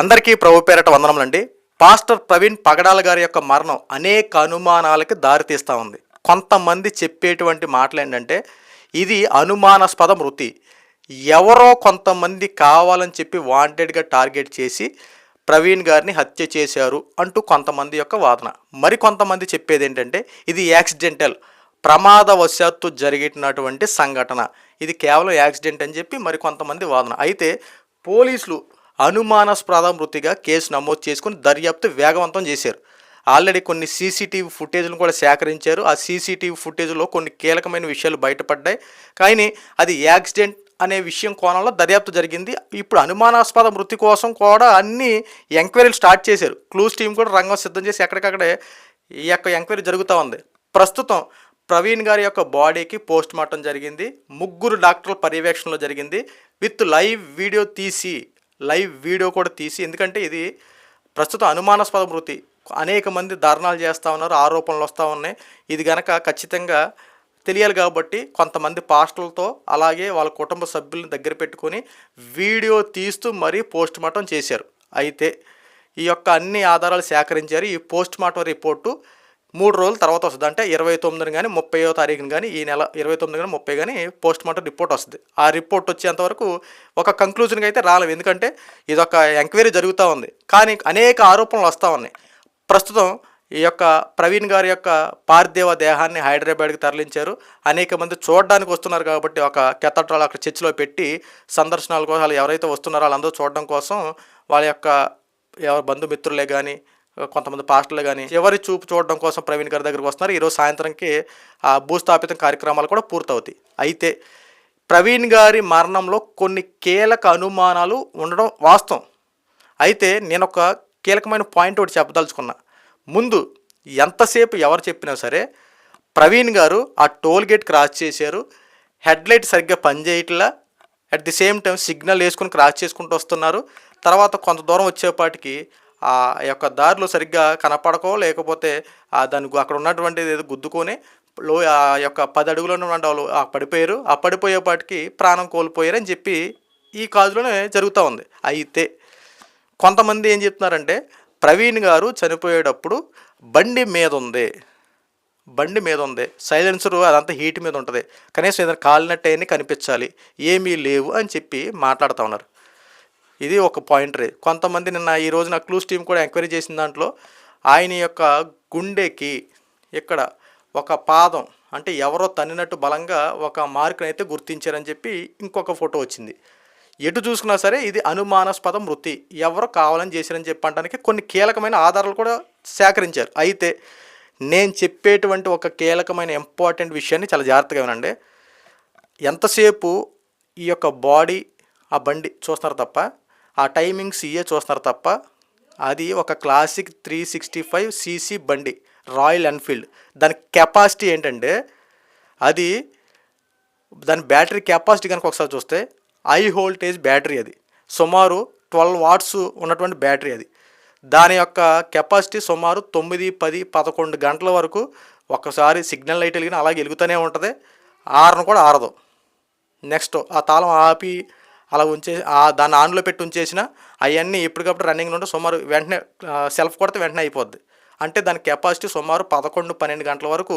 అందరికీ ప్రభు పేరట వందనములండి. పాస్టర్ ప్రవీణ్ పగడాల గారి యొక్క మరణం అనేక అనుమానాలకి దారితీస్తూ ఉంది. కొంతమంది చెప్పేటువంటి మాటలు ఏంటంటే ఇది అనుమానాస్పద మృతి. ఎవరో కొంతమంది కావాలని చెప్పి వాంటెడ్గా టార్గెట్ చేసి ప్రవీణ్ గారిని హత్య చేశారు అంటూ కొంతమంది యొక్క వాదన. మరి కొంతమంది చెప్పేది ఏంటంటే ఇది యాక్సిడెంటల్ ప్రమాదవశాత్తు జరిగినటువంటి సంఘటన. ఇది కేవలం యాక్సిడెంట్ అని చెప్పి మరి కొంతమంది వాదన. అయితే పోలీసులు అనుమానాస్పద మృతిగా కేసు నమోదు చేసుకుని దర్యాప్తు వేగవంతం చేశారు. ఆల్రెడీ కొన్ని సీసీటీవీ ఫుటేజ్లను కూడా సేకరించారు. ఆ సీసీటీవీ ఫుటేజ్లో కొన్ని కీలకమైన విషయాలు బయటపడ్డాయి. కానీ అది యాక్సిడెంట్ అనే విషయం కోణంలో దర్యాప్తు జరిగింది. ఇప్పుడు అనుమానాస్పద మృతి కోసం కూడా అన్ని ఎంక్వైరీలు స్టార్ట్ చేశారు. క్లూస్ టీం కూడా రంగం సిద్ధం చేసి ఎక్కడికక్కడే ఈ యొక్క ఎంక్వైరీ జరుగుతూ ఉంది. ప్రస్తుతం ప్రవీణ్ గారి యొక్క బాడీకి పోస్ట్ మార్టం జరిగింది. ముగ్గురు డాక్టర్ల పర్యవేక్షణలో జరిగింది. విత్ లైవ్ వీడియో తీసి లైవ్ వీడియో కూడా తీసి ఎందుకంటే ఇది ప్రస్తుతం అనుమానాస్పద మృతి. అనేక మంది ధర్నాలు చేస్తూ ఉన్నారు ఆరోపణలు వస్తూ ఉన్నాయి. ఇది గనక ఖచ్చితంగా తెలియాలి కాబట్టి కొంతమంది పాస్టర్లతో అలాగే వాళ్ళ కుటుంబ సభ్యులను దగ్గర పెట్టుకొని వీడియో తీస్తూ మరీ పోస్ట్ మార్టం చేశారు. అయితే ఈ యొక్క అన్ని ఆధారాలు సేకరించారు. ఈ పోస్ట్ మార్టం రిపోర్టు మూడు రోజుల తర్వాత వస్తుంది. అంటే ఇరవై తొమ్మిదిని కానీ ముప్పైయో తారీఖున కానీ ఈ నెల ఇరవై తొమ్మిది కానీ ముప్పై కానీ పోస్ట్ మార్టం రిపోర్ట్ వస్తుంది. ఆ రిపోర్ట్ వచ్చేంతవరకు ఒక కంక్లూజన్కి అయితే రాలేదు ఎందుకంటే ఇది ఒక ఎంక్వైరీ జరుగుతూ ఉంది. కానీ అనేక ఆరోపణలు వస్తూ ఉన్నాయి. ప్రస్తుతం ఈ యొక్క ప్రవీణ్ గారి యొక్క పార్థివ దేహాన్ని హైదరాబాద్కి తరలించారు. అనేక మంది చూడడానికి వస్తున్నారు కాబట్టి ఒక కెథడ్రాల్ అక్కడ చర్చిలో పెట్టి సందర్శనాల కోసం వాళ్ళు ఎవరైతే వస్తున్నారో వాళ్ళందరూ చూడడం కోసం వాళ్ళ యొక్క ఎవరి బంధుమిత్రులే కానీ కొంతమంది పాస్టర్లు కానీ ఎవరి చూపు చూడడం కోసం ప్రవీణ్ గారి దగ్గరికి వస్తున్నారు. ఈరోజు సాయంత్రంకి ఆ భూస్థాపితం కార్యక్రమాలు కూడా పూర్తవుతాయి. అయితే ప్రవీణ్ గారి మరణంలో కొన్ని కీలక అనుమానాలు ఉండడం వాస్తవం. అయితే నేను ఒక కీలకమైన పాయింట్ ఒకటి చెప్పదలుచుకున్నా. ముందు ఎంతసేపు ఎవరు చెప్పినా సరే ప్రవీణ్ గారు ఆ టోల్ గేట్ క్రాస్ చేశారు. హెడ్ లైట్ సరిగ్గా పనిచేయట్లా. At the same time signal వేసుకుని క్రాస్ చేసుకుంటూ వస్తున్నారు. తర్వాత కొంత దూరం వచ్చేపాటికి ఆ యొక్క దారిలో సరిగ్గా కనపడకో లేకపోతే దాని అక్కడ ఉన్నటువంటిది ఏదో గుద్దుకొని లో ఆ యొక్క పది అడుగులో ఉన్నటువంటి వాళ్ళు ఆ పడిపోయారు. ఆ పడిపోయేపాటికి ప్రాణం కోల్పోయారు అని చెప్పి ఈ కాజులోనే జరుగుతూ ఉంది. అయితే కొంతమంది ఏం చెప్తున్నారంటే ప్రవీణ్ గారు చనిపోయేటప్పుడు బండి మీద ఉంది. బండి మీద ఉంది. సైలెన్సర్ అదంతా హీట్ మీద ఉంటుంది. కనీసం ఏదైనా కాలినట్టు కనిపించాలి. ఏమీ లేవు అని చెప్పి మాట్లాడుతూ ఉన్నారు. ఇది ఒక పాయింట్ రే. కొంతమంది నిన్న ఈ రోజున క్లూస్ టీం కూడా ఎంక్వైరీ చేసిన దాంట్లో ఆయన యొక్క గుండెకి ఇక్కడ ఒక పాదం అంటే ఎవరో తన్నినట్టు బలంగా ఒక మార్కుని అయితే గుర్తించారని చెప్పి ఇంకొక ఫోటో వచ్చింది. ఎటు చూసుకున్నా సరే ఇది అనుమానాస్పద మృతి. ఎవరో కావాలని చేశారని చెప్పడానికి కొన్ని కీలకమైన ఆధారాలు కూడా సేకరించారు. అయితే నేను చెప్పేటువంటి ఒక కీలకమైన ఇంపార్టెంట్ విషయాన్ని చాలా జాగ్రత్తగా వినండి. ఎంతసేపు ఈ యొక్క బాడీ ఆ బండి చూస్తున్నారు తప్ప ఆ టైమింగ్స్ ఇయే చూస్తున్నారు తప్ప అది ఒక classic three sixty five CC బండి రాయల్ ఎన్ఫీల్డ్. దాని కెపాసిటీ ఏంటంటే అది దాని బ్యాటరీ కెపాసిటీ కనుక ఒకసారి చూస్తే హై వోల్టేజ్ బ్యాటరీ అది. సుమారు ట్వెల్వ్ వాట్స్ ఉన్నటువంటి బ్యాటరీ అది. దాని యొక్క కెపాసిటీ సుమారు తొమ్మిది పది పదకొండు గంటల వరకు ఒక్కసారి సిగ్నల్ లైట్ వెలిగిన అలాగే వెలుగుతూనే ఉంటుంది. ఆరను కూడా ఆరదు. నెక్స్ట్ ఆ తాళం ఆపి అలా ఉంచే దాన్ని ఆన్లో పెట్టి ఉంచేసిన అవన్నీ ఎప్పటికప్పుడు రన్నింగ్ ఉంటే సుమారు వెంటనే సెల్ఫ్ కొడితే వెంటనే అయిపోద్ది. అంటే దాని కెపాసిటీ సుమారు పదకొండు పన్నెండు గంటల వరకు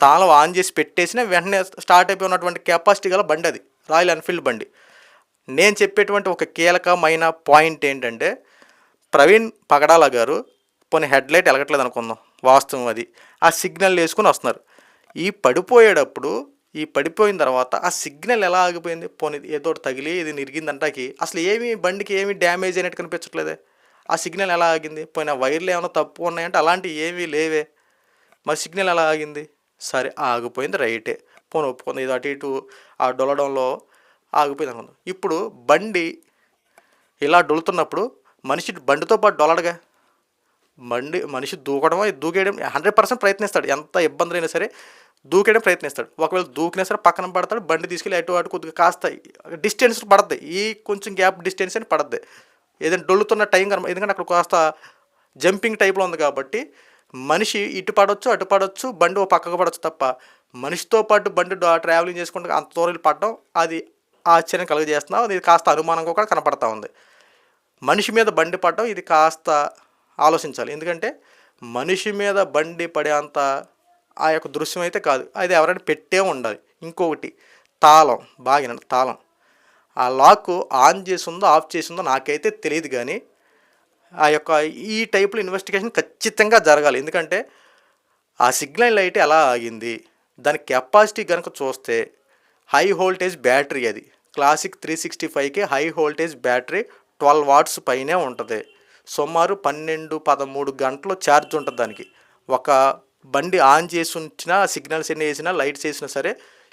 తాళం ఆన్ చేసి పెట్టేసిన వెంటనే స్టార్ట్ అయిపోయి ఉన్నటువంటి కెపాసిటీ గల బండి అది రాయల్ ఎన్ఫీల్డ్ బండి. నేను చెప్పేటువంటి ఒక కీలకమైన పాయింట్ ఏంటంటే ప్రవీణ్ పగడాల గారు పోనీ హెడ్ లైట్ వెలగట్లేదు అనుకుందాం వాస్తవం అది. ఆ సిగ్నల్ వేసుకుని వస్తున్నారు. ఈ పడిపోయేటప్పుడు ఈ పడిపోయిన తర్వాత ఆ సిగ్నల్ ఎలా ఆగిపోయింది? పోనీ ఏదో తగిలి ఇది నిరిగిందంటాకి అసలు ఏమి బండికి ఏమి డ్యామేజ్ అయినట్టు కనిపించట్లేదే. ఆ సిగ్నల్ ఎలా ఆగింది? పోయిన వైర్లు ఏమైనా తప్పు ఉన్నాయంటే అలాంటివి ఏమీ లేవే. మరి సిగ్నల్ ఎలా ఆగింది? సరే ఆగిపోయింది రైటే. పోనీ ఒప్పుకుంది ఇది అటు ఇటు ఆ డొలడంలో ఆగిపోయింది అనుకుందాం. ఇప్పుడు బండి ఇలా డొలుతున్నప్పుడు మనిషి బండితో పాటు డొలడగా? బండి మనిషి దూకడమో? దూకేయడం హండ్రెడ్ పర్సెంట్ ప్రయత్నిస్తాడు. ఎంత ఇబ్బంది అయినా సరే దూకేయడం ప్రయత్నిస్తాడు. ఒకవేళ దూకినా సరే పక్కన పడతాడు బండి తీసుకెళ్ళి అటు అటు కొద్దిగా కాస్త డిస్టెన్స్ పడద్ది ఈ కొంచెం గ్యాప్ డిస్టెన్స్ అని పడద్ది. ఏదైనా డొల్లుతున్న టైం కనుక ఎందుకంటే అక్కడ కాస్త జంపింగ్ టైప్లో ఉంది కాబట్టి మనిషి ఇటు పడవచ్చు అటు పడవచ్చు బండి ఓ పక్కకు పడవచ్చు తప్ప మనిషితో పాటు బండి ట్రావెలింగ్ చేసుకుంటే అంత దూరం పడడం అది ఆశ్చర్యం కలుగజేస్తున్నాం అది కాస్త అనుమానంగా కూడా కనపడతా ఉంది. మనిషి మీద బండి పడడం ఇది కాస్త ఆలోచించాలి. ఎందుకంటే మనిషి మీద బండి పడే అంత ఆ యొక్క దృశ్యం అయితే కాదు. అది ఎవరైనా పెట్టే ఉండాలి. ఇంకొకటి తాళం బాగిన తాళం. ఆ లాక్ ఆన్ చేసిందో ఆఫ్ చేసిందో నాకైతే తెలియదు కానీ ఆ యొక్క ఈ టైప్లో ఇన్వెస్టిగేషన్ ఖచ్చితంగా జరగాలి. ఎందుకంటే ఆ సిగ్నల్ లైట్ ఎలా ఆగింది దాని కెపాసిటీ కనుక చూస్తే హై వోల్టేజ్ బ్యాటరీ అది. క్లాసిక్ త్రీ సిక్స్టీ ఫైవ్కి high voltage battery twelve watts పైనే ఉంటుంది. సుమారు పన్నెండు పదమూడు గంటలు ఛార్జ్ ఉంటుంది దానికి. ఒక బండి ఆన్ చేసి ఉంచినా సిగ్నల్స్ ఎన్ని వేసినా లైట్స్ వేసినా సరే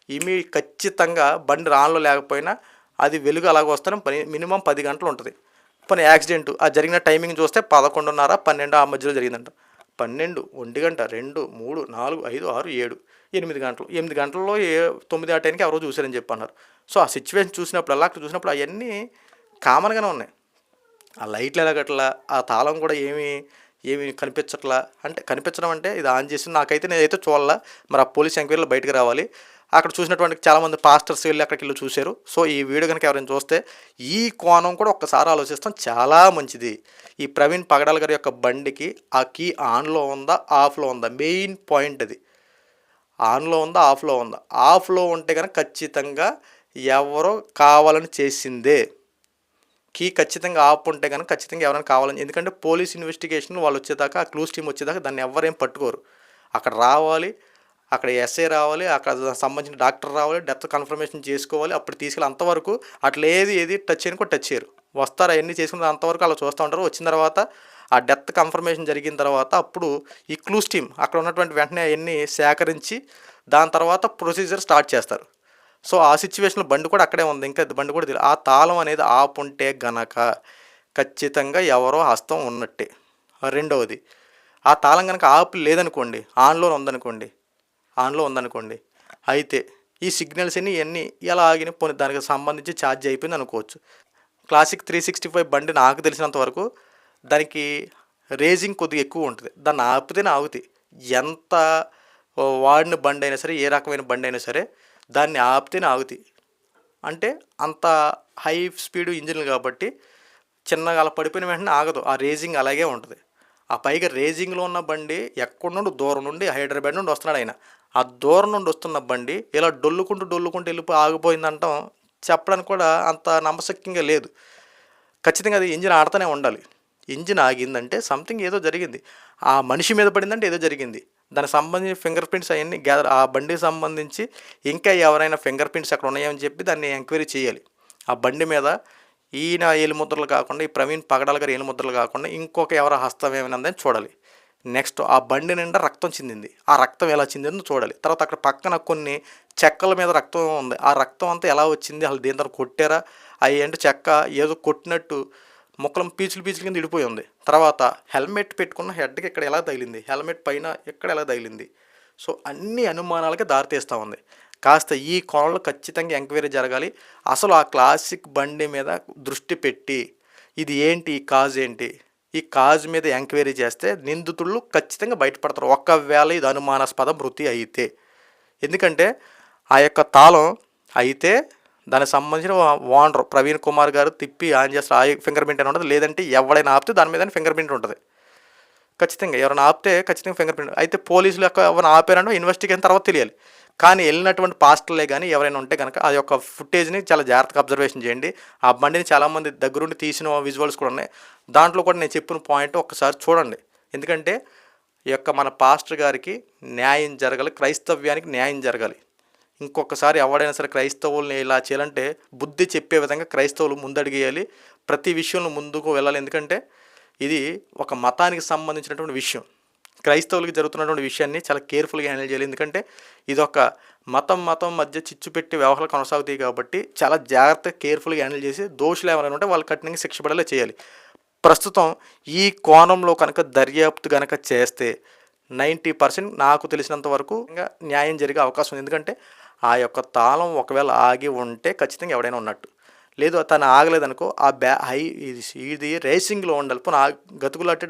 ఇమి ఖచ్చితంగా బండి రాన్లో లేకపోయినా అది వెలుగు అలాగ వస్తాను. పని మినిమం పది గంటలు ఉంటుంది. పని యాక్సిడెంట్ ఆ జరిగిన టైమింగ్ చూస్తే పదకొండున్నర పన్నెండు ఆ మధ్యలో జరిగిందంట. పన్నెండు ఒంటి గంట రెండు మూడు నాలుగు ఐదు ఆరు ఏడు ఎనిమిది గంటలు. ఎనిమిది గంటల్లో ఏ తొమ్మిది ఆ టైంకి ఎవరో చూశారని చెప్పి అన్నారు సో ఆ సిచ్యువేషన్ చూసినప్పుడు అలా చూసినప్పుడు అవన్నీ కామన్గానే ఉన్నాయి. ఆ లైట్లు ఎలాగట్లా ఆ తాళం కూడా ఏమి ఏమి కనిపించట్లా? అంటే కనిపించడం అంటే ఇది ఆన్ చేసి నాకైతే నేనైతే చూడాలా. మరి ఆ పోలీస్ ఎంక్వైరీలో బయటకు రావాలి. అక్కడ చూసినటువంటి చాలామంది పాస్టర్స్ వెళ్ళి అక్కడికి వెళ్ళి చూశారు. సో ఈ వీడియో కనుక ఎవరైనా చూస్తే ఈ కోణం కూడా ఒక్కసారి ఆలోచిస్తాం. చాలా మంచిది. ఈ ప్రవీణ్ పగడాల్ గారి యొక్క బండికి ఆ కీ ఆన్లో ఉందా ఆఫ్లో ఉందా? మెయిన్ పాయింట్ అది. ఆన్లో ఉందా ఆఫ్లో ఉందా? ఆఫ్లో ఉంటే కనుక ఖచ్చితంగా ఎవరో కావాలని చేసిందే. కీ ఖచ్చితంగా ఆపు ఉంటే కనుక ఖచ్చితంగా ఎవరైనా కావాలని ఎందుకంటే పోలీస్ ఇన్వెస్టిగేషన్ వాళ్ళు వచ్చేదాకా ఆ క్లూస్ టీం వచ్చేదాకా దాన్ని ఎవరేం పట్టుకోరు. అక్కడ రావాలి అక్కడ ఎస్ఐ రావాలి అక్కడ సంబంధించిన డాక్టర్ రావాలి డెత్ కన్ఫర్మేషన్ చేసుకోవాలి అప్పుడు తీసుకెళ్ళి అంతవరకు అట్లా ఏది ఏది టచ్ చేయని కూడా టచ్ చేయరు. వస్తారు అవన్నీ చేసుకుని అంతవరకు అలా చూస్తూ ఉంటారు. వచ్చిన తర్వాత ఆ డెత్ కన్ఫర్మేషన్ జరిగిన తర్వాత అప్పుడు ఈ క్లూస్ టీం అక్కడ ఉన్నటువంటి వెంటనే అవన్నీ సేకరించి దాని తర్వాత ప్రొసీజర్ స్టార్ట్ చేస్తారు. సో ఆ సిచ్యువేషన్లో బండి కూడా అక్కడే ఉంది. ఇంకా బండి కూడా తెలియదు ఆ తాళం అనేది ఆపు ఉంటే గనక ఖచ్చితంగా ఎవరో హస్తం ఉన్నట్టే. రెండవది ఆ తాళం కనుక ఆపు లేదనుకోండి ఆన్లో ఉందనుకోండి ఆన్లో ఉందనుకోండి అయితే ఈ సిగ్నల్స్ అన్ని ఇవన్నీ ఎలా ఆగిన పోనీ దానికి సంబంధించి ఛార్జ్ అయిపోయింది అనుకోవచ్చు. క్లాసిక్ త్రీ సిక్స్టీ ఫైవ్ బండి నాకు తెలిసినంత వరకు దానికి రేజింగ్ కొద్దిగా ఎక్కువ ఉంటుంది. దాన్ని ఆపితేనే ఆగుతాయి. ఎంత వాడిన బండి అయినా సరే ఏ రకమైన బండి అయినా సరే దాన్ని ఆపితేనే ఆగుతాయి. అంటే అంత హై స్పీడ్ ఇంజిన్లు కాబట్టి చిన్నగా అలా పడిపోయిన వెంటనే ఆగదు. ఆ రేజింగ్ అలాగే ఉంటుంది. ఆ పైగా రేజింగ్లో ఉన్న బండి ఎక్కడి నుండి దూరం నుండి హైదరాబాద్ నుండి వస్తున్నాడు ఆయన. ఆ దూరం నుండి వస్తున్న బండి ఇలా డొల్లుకుంటూ డొల్లుకుంటూ వెళ్ళిపోయి ఆగిపోయిందంటాం చెప్పడానికి కూడా అంత నమ్మశక్యంగా లేదు. ఖచ్చితంగా అది ఇంజిన్ ఆడుతూనే ఉండాలి. ఇంజిన్ ఆగిందంటే సంథింగ్ ఏదో జరిగింది. ఆ మనిషి మీద పడిందంటే ఏదో జరిగింది. దానికి సంబంధించిన ఫింగర్ ప్రింట్స్ అవన్నీ గ్యాదర్ ఆ బండికి సంబంధించి ఇంకా ఎవరైనా ఫింగర్ ప్రింట్స్ అక్కడ ఉన్నాయని చెప్పి దాన్ని ఎంక్వైరీ చేయాలి. ఆ బండి మీద ఈయన ఏలుముద్రలు కాకుండా ఈ ప్రవీణ్ పగడాల గారి ఏలుముద్రలు కాకుండా ఇంకొక ఎవరి హస్తం ఏమైనా చూడాలి. నెక్స్ట్ ఆ బండి నిండా రక్తం చెందింది. ఆ రక్తం ఎలా చెందిందో చూడాలి. తర్వాత అక్కడ పక్కన కొన్ని చెక్కల మీద రక్తం ఉంది. ఆ రక్తం అంతా ఎలా వచ్చింది? అసలు దీని తర్వాత కొట్టారా? అవి అంటే చెక్క? ఏదో కొట్టినట్టు ముక్కలం పీచులు పీచులు కింద ఇడిపోయి ఉంది. తర్వాత హెల్మెట్ పెట్టుకున్న హెడ్కి ఇక్కడ ఎలా తగిలింది? హెల్మెట్ పైన ఎక్కడ ఎలా తగిలింది? సో అన్ని అనుమానాలకి దారితీస్తూ ఉంది. కాస్త ఈ కోణంలో ఖచ్చితంగా ఎంక్వైరీ జరగాలి. అసలు ఆ క్లాసిక్ బండి మీద దృష్టి పెట్టి ఇది ఏంటి? ఈ కాజ్ ఏంటి? ఈ కాజ్ మీద ఎంక్వైరీ చేస్తే నిందితులు ఖచ్చితంగా బయటపడతారు. ఒకవేళ ఇది అనుమానాస్పద మృతి అయితే. ఎందుకంటే ఆ యొక్క తాళం అయితే దానికి సంబంధించిన ఓనర్ ప్రవీణ్ కుమార్ గారు తిప్పి ఆన్ చేస్తారు ఆ ఫింగర్ ప్రింట్ అని ఉంటుంది. లేదంటే ఎవడైనా ఆపితే దాని మీద ఫింగర్ ప్రింట్ ఉంటుంది. ఖచ్చితంగా ఎవరైనా ఆపితే ఖచ్చితంగా ఫింగర్ ప్రింట్. అయితే పోలీసులు యొక్క ఎవరైనా ఆపారంటే ఇన్వెస్టిగేషన్ తర్వాత తెలియాలి. కానీ వెళ్ళినటువంటి పాస్టర్లే కానీ ఎవరైనా ఉంటే కనుక ఆ యొక్క ఫుటేజ్ని చాలా జాగ్రత్తగా అబ్జర్వేషన్ చేయండి. ఆ బండిని చాలామంది దగ్గరుండి తీసిన విజువల్స్ కూడా ఉన్నాయి. దాంట్లో కూడా నేను చెప్పిన పాయింట్ ఒకసారి చూడండి. ఎందుకంటే ఈ యొక్క మన పాస్టర్ గారికి న్యాయం జరగాలి క్రైస్తవ్యానికి న్యాయం జరగాలి. ఇంకొకసారి ఎవడైనా సరే క్రైస్తవుల్ని ఇలా చేయాలంటే బుద్ధి చెప్పే విధంగా క్రైస్తవులు ముందడిగేయాలి. ప్రతి విషయంలో ముందుకు వెళ్ళాలి. ఎందుకంటే ఇది ఒక మతానికి సంబంధించినటువంటి విషయం. క్రైస్తవులకి జరుగుతున్నటువంటి విషయాన్ని చాలా కేర్ఫుల్గా హ్యాండిల్ చేయాలి. ఎందుకంటే ఇది ఒక మతం మతం మధ్య చిచ్చు పెట్టి వ్యవహారాలు కొనసాగుతాయి కాబట్టి చాలా జాగ్రత్తగా కేర్ఫుల్గా హ్యాండిల్ చేసి దోషులు ఏమైనా ఉంటే వాళ్ళు కఠినంగా శిక్ష పడేలా చేయాలి. ప్రస్తుతం ఈ కోణంలో కనుక దర్యాప్తు కనుక చేస్తే నైంటీ పర్సెంట్ నాకు తెలిసినంత వరకు ఇంకా న్యాయం జరిగే అవకాశం ఉంది. ఎందుకంటే ఆ యొక్క తాళం ఒకవేళ ఆగి ఉంటే ఖచ్చితంగా ఎవడైనా ఉన్నట్టు. లేదు తను ఆగలేదనుకో ఆ బ్యా హై ఇది ఇది రేసింగ్లో ఉండాలి. పునః ఆ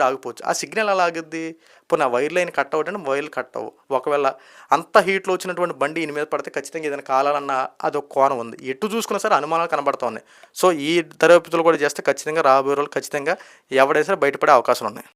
ఆగిపోవచ్చు. ఆ సిగ్నల్ ఎలా ఆగుద్ది? పునః వైర్ లైన్ కట్ అవ్వడం వైర్లు కట్ అవ్వు ఒకవేళ అంత హీట్లో వచ్చినటువంటి బండి ఈయన మీద పడితే ఖచ్చితంగా ఏదైనా కాలాలన్న అదొక కోణం ఉంది. ఎటు చూసుకున్నా సరే అనుమానాలు కనబడుతూ ఉన్నాయి. సో ఈ తరగతులు కూడా చేస్తే ఖచ్చితంగా రాబోయే రోజులు ఖచ్చితంగా ఎవడైనా సరే బయటపడే అవకాశాలు ఉన్నాయి.